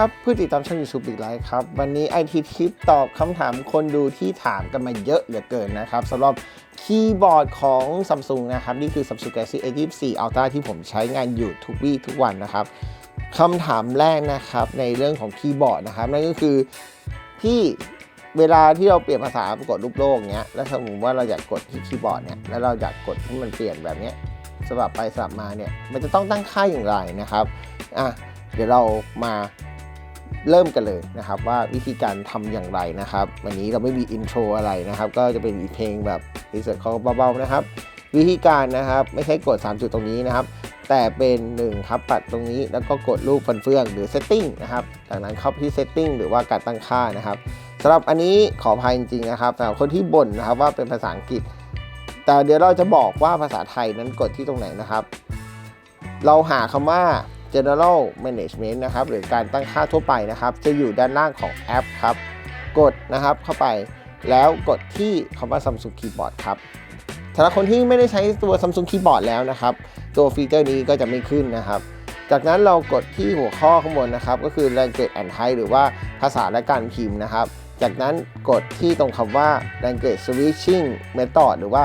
ครับเพื่อติดตามช่อง YouTube อีกไลฟ์ครับ วันนี้ IT Tip ตอบคำถามคนดูที่ถามกันมาเยอะเหลือเกินนะครับสำหรับคีย์บอร์ดของ Samsung นะครับ นี่คือ Samsung Galaxy A24 Ultra ที่ผมใช้งานอยู่ทุกวี่ทุกวันนะครับคำถามแรกนะครับในเรื่องของคีย์บอร์ดนะครับ นั่นก็คือที่เวลาที่เราเปลี่ยนภาษากดรูปโลกเนี้ยแล้วสมมติว่าเราอยากกดที่คีย์บอร์ดเนี่ยแล้วเราอยากกดให้มันเปลี่ยนแบบเนี้ยสลับไปสลับมาเนี่ยมันจะต้องตั้งค่าอย่างไรนะครับอะเดี๋ยวเรามา เริ่มกันเลยนะครับว่าวิธีการทำอย่างไรนะครับวันนี้เราไม่มีอินโทรอะไรนะครับก็จะเป็นอีเพลงแบบรีเสิร์ชเขาเบาๆนะครับ วิธีการนะครับไม่ใช่กด 3 จุดตรงนี้นะครับ แต่เป็น1ครับปัดตรงนี้แล้วก็กดรูปฟันเฟืองหรือ setting นะครับจากนั้นเข้าไปที่ setting หรือว่าการตั้งค่านะครับสำหรับอันนี้ขออภัยจริงๆนะครับสำหรับคนที่บ่นนะครับว่าเป็นภาษาอังกฤษ แต่เดี๋ยวเราจะบอกว่าภาษาไทยนั้นกดที่ตรงไหนนะครับ เราหาคำว่า general management นะครับหรือการตั้งค่าทั่วไปนะครับ จะอยู่ด้านล่างของแอปครับกดนะครับเข้าไปแล้วกดที่คำว่า Samsung Keyboard ครับสำหรับคนที่ไม่ได้ใช้ตัว Samsung Keyboard แล้วนะครับ ตัวฟีเจอร์นี้ก็จะไม่ขึ้นนะครับ จากนั้นเรากดที่หัวข้อข้างบนนะครับ ก็คือ language and type หรือว่าภาษาและการพิมพ์นะครับ จากนั้นกดที่ตรงคำว่า language switching method หรือว่า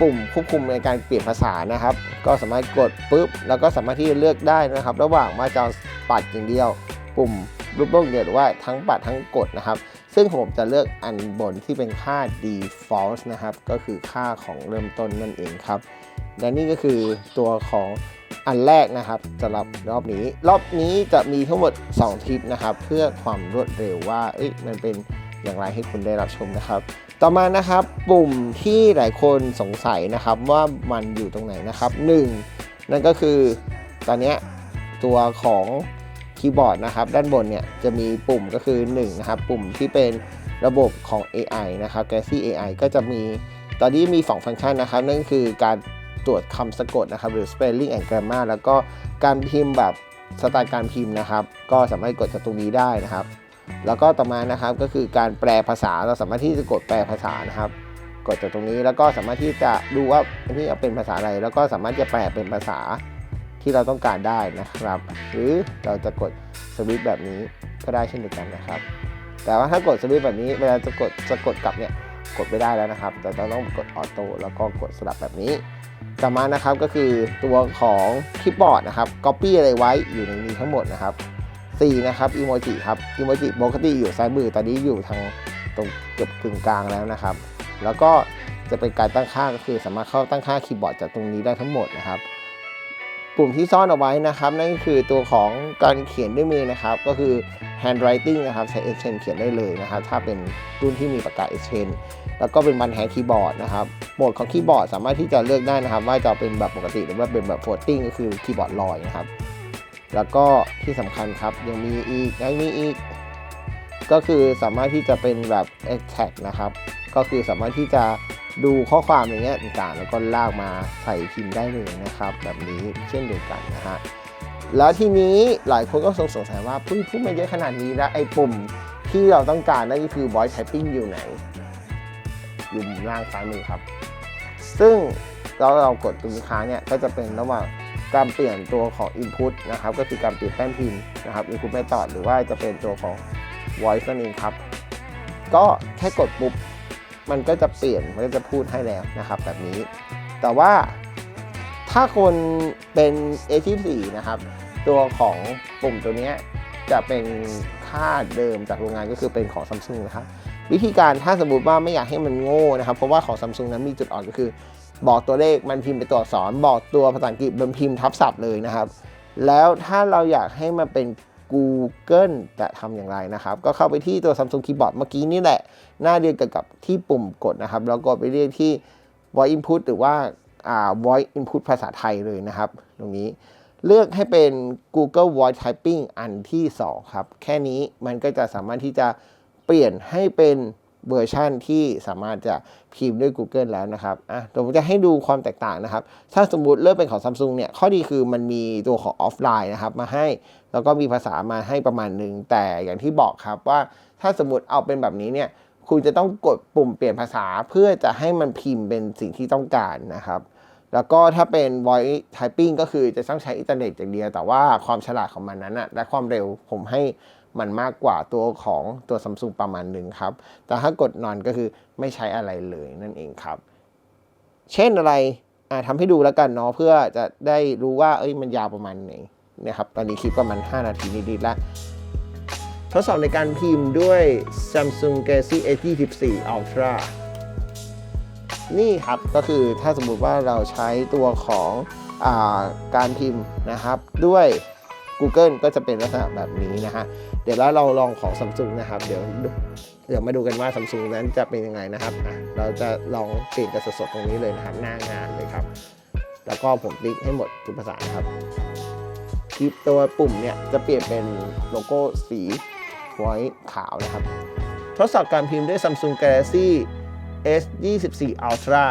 ปุ่มควบคุมในการเปลี่ยนภาษานะครับ ก็สามารถกดปุ๊บ แล้วก็สามารถที่จะเลือกได้นะครับ ระหว่างมาจะปัดอย่างเดียว ปุ่มรูปโลกเดียวหรือว่าทั้งปัดทั้งกดนะครับ ซึ่งผมจะเลือกอันบนที่เป็นค่า default นะครับ ก็คือค่าของเริ่มต้นนั่นเองครับ และนี่ก็คือตัวของอันแรกนะครับสำหรับรอบนี้ รอบนี้จะมีทั้งหมด 2ทริปนะครับ เพื่อความรวดเร็วว่ามันเป็น อย่างไรให้คุณได้รับชมนะครับ ต่อมานะครับปุ่มที่หลายคนสงสัยนะครับว่ามันอยู่ตรงไหนนะครับ 1 นั่นก็คือตอนนี้ตัวของคีย์บอร์ดนะครับด้านบนเนี่ยจะมีปุ่มก็คือ1นะครับปุ่มที่เป็นระบบของ AI นะครับ Galaxy AI ก็จะมีตอนนี้มี 2 ฟังก์ชันนะครับ นั่นคือการตรวจคำสะกดนะครับหรือ spelling and grammar แล้วก็การพิมพ์แบบสไตล์การพิมพ์นะครับ ก็สามารถกดจากตรงนี้ได้นะครับ แล้วก็ต่อมานะครับก็คือการแปลภาษาเราสามารถที่จะกดแปลภาษานะครับ กดจากตรงนี้แล้วก็สามารถที่จะดูว่าอันนี้เอาเป็นภาษาอะไร แล้วก็สามารถจะแปลเป็นภาษาที่เราต้องการได้นะครับ หรือเราจะกดสวิตช์แบบนี้ก็ได้เช่นเดียวกันนะครับ แต่ว่าถ้ากดสวิตช์แบบนี้เวลาจะกดจะกดกลับเนี่ยกดไม่ได้แล้วนะครับแต่เราต้องกดออโต้แล้วก็กดสลับแบบนี้ต่อมานะครับก็คือตัวของคีย์บอร์ดนะครับ Copy อะไรไว้อยู่ในนี้ทั้งหมดนะครับ 4นะครับอีโมจิครับอีโมจิปกติอยู่ซ้ายมือตอนนี้อยู่ทางตรงเกือบกึ่งกลางแล้วนะครับ แล้วก็จะเป็นการตั้งค่าก็คือสามารถเข้าตั้งค่าคีย์บอร์ดจากตรงนี้ได้ทั้งหมดนะครับ ปุ่มที่ซ่อนเอาไว้นะครับ นั่นก็คือตัวของการเขียนด้วยมือนะครับ ก็คือ handwriting นะครับใช้ S Pen เขียนได้เลยนะครับ ถ้าเป็นรุ่นที่มีปากกา S Pen แล้วก็เป็นบันแฮคีย์บอร์ดนะครับโหมดของคีย์บอร์ดสามารถที่จะเลือกได้นะครับ ว่าจะเป็นแบบปกติหรือว่าเป็นแบบ floating ก็คือคีย์บอร์ดลอยนะครับ แล้วก็ที่สำคัญครับยังมีอีกยังมีอีก ก็คือสามารถที่จะเป็นแบบ extract นะครับ ก็คือสามารถที่จะดูข้อความอย่างเงี้ยต่างๆ แล้วก็ลากมาใส่พิมพ์ได้เลยนะครับ แบบนี้เช่นเดียวกันนะฮะแล้วทีนี้หลายคนก็สงสัยว่าพูดพูดมาเยอะขนาดนี้แล้วไอ้ปุ่มที่เราต้องการนั่นก็คือ voice typing อยู่ไหน อยู่มุมล่างซ้ายมือครับ ซึ่งเราเรากดตรงค้างเนี่ยก็จะเป็นระหว่าง การเปลี่ยนตัวของ Input นะครับก็คือการเปลี่ยนแป้นพิมพ์นะครับ Input Method หรือว่าจะเป็นตัวของ Voice นั่นเองครับ ก็แค่กดปุ๊บมันก็จะเปลี่ยนมันก็จะพูดให้แล้วนะครับ แบบนี้ แต่ว่าถ้าคนเป็น A24 นะครับ ตัวของปุ่มตัวนี้จะเป็นค่าเดิมจากโรงงานก็คือเป็นของ Samsung นะครับวิธีการถ้าสมมติว่าไม่อยากให้มันโง่นะครับ เพราะว่าของ Samsung นั้นมีจุดอ่อนก็คือ บอกตัวเลขมันพิมพ์เป็นตัวอักษร บอกตัวภาษาอังกฤษมันพิมพ์ทับศัพท์เลยนะครับ แล้วถ้าเราอยากให้มันเป็น Google จะทำอย่างไรนะครับ ก็เข้าไปที่ตัว Samsung Keyboard เมื่อกี้นี่แหละ หน้าเดียวกันกับที่ปุ่มกดนะครับ แล้วก็ไปเรียกที่ voice input หรือว่าอ่า voice input ภาษาไทยเลยนะครับ ตรงนี้เลือกให้เป็น Google Voice Typing อันที่ 2 ครับ แค่นี้มันก็จะสามารถที่จะเปลี่ยนให้เป็น เวอร์ชันที่สามารถจะพิมพ์ด้วย Google แล้วนะครับ อะผมจะให้ดูความแตกต่างนะครับ ถ้าสมมุติเริ่มเป็นของ Samsung เนี่ย ข้อดีคือมันมีตัวของออฟไลน์นะครับ มาให้ แล้วก็มีภาษามาให้ประมาณหนึ่ง แต่อย่างที่บอกครับว่าถ้าสมมติเอาเป็นแบบนี้เนี่ย คุณจะต้องกดปุ่มเปลี่ยนภาษาเพื่อจะให้มันพิมพ์เป็นสิ่งที่ต้องการนะครับแล้วก็ถ้าเป็น voice typing ก็คือจะต้องใช้อินเทอร์เน็ตอย่างเดียว แต่ว่าความฉลาดของมันนั้นอะและความเร็วผมให้ มันมากกว่าตัวของตัว Samsung ประมาณหนึ่งครับ แต่ถ้ากดนอนก็คือไม่ใช้อะไรเลยนั่นเองครับ เช่นอะไรอ่าทำให้ดูแล้วกันเนาะเพื่อจะได้รู้ว่าเอ้ยมันยาวประมาณไหนนี่ยครับ ตอนนี้คลิปประมาณ 5 นาทีนิดๆแล้วทดสอบในการพิมพ์ด้วย Samsung Galaxy S24 Ultra นี่ครับก็คือถ้าสมมุติว่าเราใช้ตัวของอาการพิมพ์นะครับด้วย Google ก็จะเป็นลักษณะแบบนี้นะฮะ เดี๋ยวแล้วเราลองของ Samsung นะครับ เดี๋ยวเดี๋ยวมาดูกันว่า Samsung นั้นจะเป็นยังไงนะครับอะเราจะลองเปลี่ยนกันสดๆตรงนี้เลยนะครับหน้างานเลยครับ แล้วก็ผมติ๊กให้หมดทุกภาษานะครับคลิปตัวปุ่มเนี่ยจะเปลี่ยนเป็นโลโก้สีไว้ขาวนะครับ ทดสอบการพิมพ์ด้วย Samsung Galaxy S24 Ultra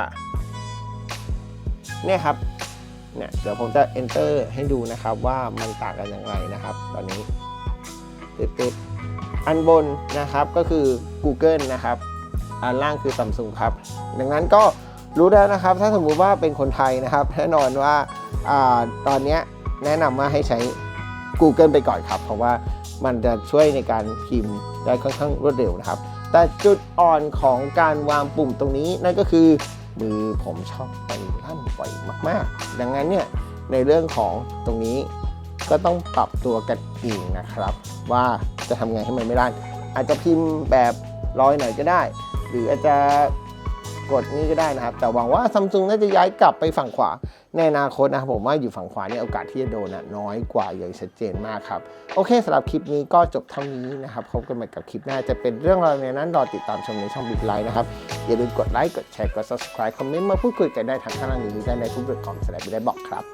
เนี่ยครับ เนี่ยเดี๋ยวผมจะ enter ให้ดูนะครับว่ามันต่างกันอย่างไรนะครับ ตอนนี้ปึ๊บอันบนนะครับก็คือ Google นะครับ อันล่างคือ Samsung ครับ ดังนั้นก็รู้แล้วนะครับ ถ้าสมมุติว่าเป็นคนไทยนะครับ แน่นอนว่าอาตอนนี้แนะนำว่าให้ใช้ Google ไปก่อนครับ เพราะว่ามันจะช่วยในการพิมพ์ได้ค่อนข้างรวดเร็วนะครับ แต่จุดอ่อนของการวางปุ่มตรงนี้นั่นก็คือ มือผมชอบไปลั่นไวมากๆ ดังนั้นเนี่ยในเรื่องของตรงนี้ก็ต้องปรับตัวกันเองนะครับ ว่าจะทำไงให้มันไม่ลั่นอาจจะพิมพ์แบบลอยหน่อยก็ได้ หรืออาจจะ กดนี่ก็ได้นะครับ แต่หวังว่าซัมซุงน่าจะย้ายกลับไปฝั่งขวาในอนาคตนะครับผมว่าอยู่ฝั่งขวาเนี่ยโอกาสที่จะโดนน้อยกว่าอย่างชัดเจนมากครับโอเคสำหรับคลิปนี้ก็จบเท่านี้นะครับพบกันใหม่กับคลิปหน้าจะเป็นเรื่องราวในนั้นรอติดตามชมในช่องบิ๊กไลน์นะครับอย่าลืมกดไลค์กดแชร์กด subscribe คอมเมนต์มาพูดคุยกันได้ทางข้างล่างนี้ได้ในทุกเรื่องของสไลด์ไม่ได้บอกครับ